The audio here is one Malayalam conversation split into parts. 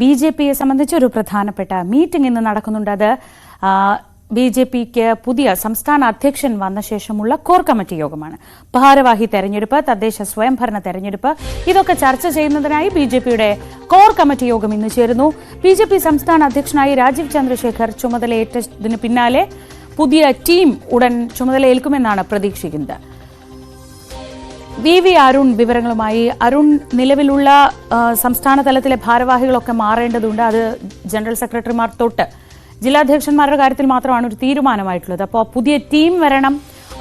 ബി ജെ പിയെ സംബന്ധിച്ച് ഒരു പ്രധാനപ്പെട്ട മീറ്റിംഗ് ഇന്ന് നടക്കുന്നുണ്ട്. അത് ബി ജെ പിക്ക് പുതിയ സംസ്ഥാന അധ്യക്ഷൻ വന്ന ശേഷമുള്ള കോർ കമ്മിറ്റി യോഗമാണ്. ഭാരവാഹി തെരഞ്ഞെടുപ്പ് തദ്ദേശ സ്വയംഭരണ തെരഞ്ഞെടുപ്പ് ഇതൊക്കെ ചർച്ച ചെയ്യുന്നതിനായി ബി ജെ പിയുടെ കോർ കമ്മിറ്റി യോഗം ഇന്ന് ചേരുന്നു. ബി ജെ പി സംസ്ഥാന അധ്യക്ഷനായി രാജീവ് ചന്ദ്രശേഖർ ചുമതലയേറ്റതിന് പിന്നാലെ പുതിയ ടീം ഉടൻ ചുമതലയേൽക്കുമെന്നാണ് പ്രതീക്ഷിക്കുന്നത്. വി വി അരുൺ വിവരങ്ങളുമായി. അരുൺ നിലവിലുള്ള സംസ്ഥാന തലത്തിലെ ഭാരവാഹികളൊക്കെ മാറേണ്ടതുണ്ട്. അത് ജനറൽ സെക്രട്ടറിമാർ തൊട്ട്. ജില്ലാധ്യക്ഷന്മാരുടെ കാര്യത്തിൽ മാത്രമാണ് ഒരു തീരുമാനമായിട്ടുള്ളത്. അപ്പോൾ പുതിയ ടീം വരണം.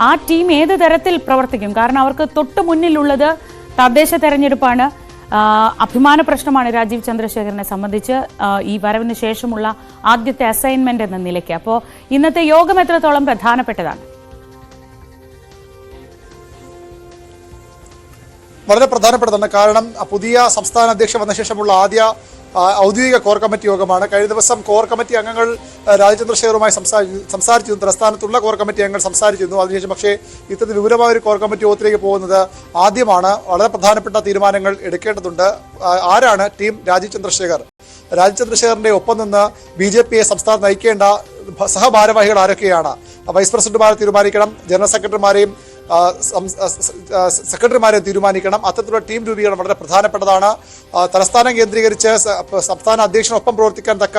ആ ടീം ഏത് തരത്തിൽ പ്രവർത്തിക്കും? കാരണം അവർക്ക് തൊട്ട് മുന്നിലുള്ളത് തദ്ദേശ തെരഞ്ഞെടുപ്പാണ്. അഭിമാന പ്രശ്നമാണ് രാജീവ് ചന്ദ്രശേഖരനെ സംബന്ധിച്ച് ഈ വരവിന് ശേഷമുള്ള ആദ്യത്തെ അസൈൻമെന്റ് എന്ന നിലയ്ക്ക്. അപ്പോൾ ഇന്നത്തെ യോഗം എത്രത്തോളം പ്രധാനപ്പെട്ടതാണ്? വളരെ പ്രധാനപ്പെട്ടതാണ്. കാരണം പുതിയ സംസ്ഥാന അധ്യക്ഷൻ വന്ന ശേഷമുള്ള ആദ്യ ഔദ്യോഗിക കോർ കമ്മിറ്റി യോഗമാണ്. കഴിഞ്ഞ ദിവസം കോർ കമ്മിറ്റി അംഗങ്ങൾ രാജചന്ദ്രശേഖറുമായി സംസാരിച്ചു സംസാരിച്ചിരുന്നു. തലസ്ഥാനത്തുള്ള കോർ കമ്മിറ്റി അംഗങ്ങൾ സംസാരിച്ചിരുന്നു. അതിനുശേഷം പക്ഷേ ഇത്തരത്തിൽ വിപുലമായ ഒരു കോർ കമ്മിറ്റി യോഗത്തിലേക്ക് പോകുന്നത് ആദ്യമാണ്. വളരെ പ്രധാനപ്പെട്ട തീരുമാനങ്ങൾ എടുക്കേണ്ടതുണ്ട്. ആരാണ്? ടീം രാജീവ് ചന്ദ്രശേഖർ രാജീവ് ഒപ്പം നിന്ന് ബി ജെ പിയെ സംസ്ഥാനം നയിക്കേണ്ട സഹഭാരവാഹികൾ ആരൊക്കെയാണ്? വൈസ് പ്രസിഡന്റുമാരെ തീരുമാനിക്കണം. ജനറൽ സെക്രട്ടറിമാരെയും സെക്രട്ടറിമാരെ തീരുമാനിക്കണം. അത്തരത്തിലുള്ള ടീം രൂപീകരണം വളരെ പ്രധാനപ്പെട്ടതാണ്. തലസ്ഥാനം കേന്ദ്രീകരിച്ച് സംസ്ഥാന അധ്യക്ഷനൊപ്പം പ്രവർത്തിക്കാൻ തക്ക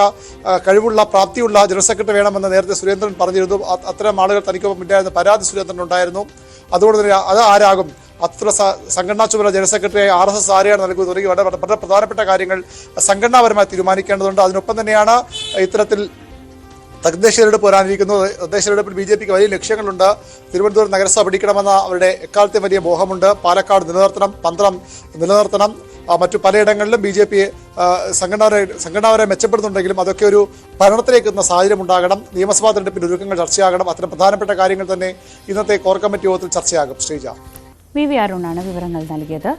കഴിവുള്ള പ്രാപ്തിയുള്ള ജനറൽ സെക്രട്ടറി വേണമെന്ന് നേരത്തെ സുരേന്ദ്രൻ പറഞ്ഞിരുന്നു. അത്തരം ആളുകൾ തനിക്കൊപ്പം ഉണ്ടായിരുന്ന പരാതി സുരേന്ദ്രൻ ഉണ്ടായിരുന്നു. അതുകൊണ്ട് തന്നെ അത് ആരാകും? അത്ര സംഘടനാ ചുമതല ജനറൽ സെക്രട്ടറിയായി ആർ എസ് എസ് ആരെയാണ് നൽകുന്നത് തുടങ്ങി വളരെ വളരെ പ്രധാനപ്പെട്ട കാര്യങ്ങൾ സംഘടനാപരമായി തീരുമാനിക്കേണ്ടതുണ്ട്. അതിനൊപ്പം തന്നെയാണ് ഇത്തരത്തിൽ തദ്ദേശ തെരഞ്ഞെടുപ്പ് വരാനിരിക്കുന്നു തദ്ദേശ തെരഞ്ഞെടുപ്പിൽ ബി ജെ പിക്ക് വലിയ ലക്ഷ്യങ്ങളുണ്ട്. തിരുവനന്തപുരം നഗരസഭ പിടിക്കണമെന്ന അവരുടെ എക്കാലത്തെ വലിയ മോഹമുണ്ട്. പാലക്കാട് നിലനിർത്തണം പന്തളം നിലനിർത്തണം. മറ്റു പലയിടങ്ങളിലും ബി ജെ പി സംഘടന സംഘടനവരെ മെച്ചപ്പെടുന്നുണ്ടെങ്കിലും അതൊക്കെ ഒരു ഭരണത്തിലേക്ക് എത്തുന്ന സാഹചര്യം ഉണ്ടാകണം. നിയമസഭാ തെരഞ്ഞെടുപ്പിന്റെ ഒരുക്കങ്ങൾ ചർച്ചയാകണം. അത്തരം പ്രധാനപ്പെട്ട കാര്യങ്ങൾ തന്നെ ഇന്നത്തെ കോർ കമ്മിറ്റി യോഗത്തിൽ ചർച്ചയാകും. ശ്രീജ. വി വി അരുണാണ് വിവരങ്ങൾ നൽകിയത്.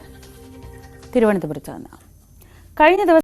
തിരുവനന്തപുരത്ത് നിന്ന്. കഴിഞ്ഞ ദിവസം